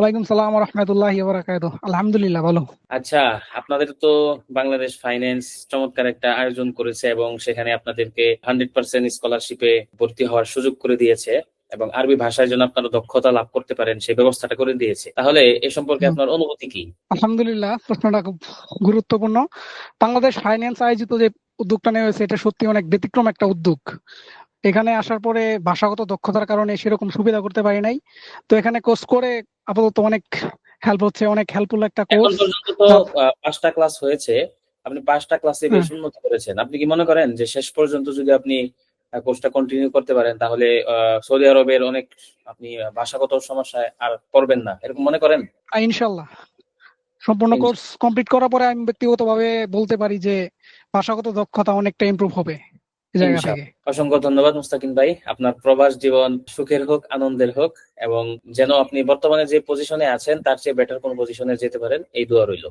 ওয়ালাইকুম সালাম রহমতুল্লাহ বারাকাত আলহামদুলিল্লাহ ভালো। আচ্ছা আপনাদের তো বাংলাদেশ ফাইন্যান্স চমৎকার একটা আয়োজন করেছে এবং সেখানে আপনাদেরকে হান্ড্রেড পার্সেন্ট স্কলারশিপে ভর্তি হওয়ার সুযোগ করে দিয়েছে এবং আরবি ভাষার জন্য আপনারা দক্ষতা লাভ করতে পারেন সেই ব্যবস্থাটা করে দিয়েছে। তাহলে এ সম্পর্কে আপনার অনুভূতি কি? আলহামদুলিল্লাহ প্রশ্নটা খুব গুরুত্বপূর্ণ। বাংলাদেশ ফাইন্যান্স আয়োজিত যে উদ্যোগটা নেওয়া হয়েছে এটা সত্যি অনেক ব্যতিক্রম একটা উদ্যোগ। এখানে আসার পরে ভাষাগত দক্ষতার কারণে সেরকম সুবিধা করতে পারি নাই। তো এখানে কোর্স করে আপাতত অনেক হেল্প হচ্ছে অনেক হেল্পফুল একটা কোর্স তো পাঁচটা ক্লাস হয়েছে। আপনি পাঁচটা ক্লাসে বেশ উন্নতি করেছেন। আপনি কি মনে করেন যে শেষ পর্যন্ত যদি আপনি কোর্সটা কন্টিনিউ করতে পারেন তাহলে সৌদি আরবের অনেক আপনি ভাষাগত সমস্যায় আর পড়বেন না? এরকম মনে করেন? ইনশাল্লাহ সম্পূর্ণ কোর্স কমপ্লিট করার পরে আমি ব্যক্তিগতভাবে বলতে পারি যে ভাষাগত দক্ষতা অনেকটা ইমপ্রুভ হবে। অসংখ্য ধন্যবাদ মুস্তাকিম ভাই। আপনার প্রবাস জীবন সুখের হোক, আনন্দের হোক, এবং যেন আপনি বর্তমানে যে পজিশনে আছেন, তার চেয়ে বেটার কোন পজিশনে যেতে পারেন, এই দোয়া রইল।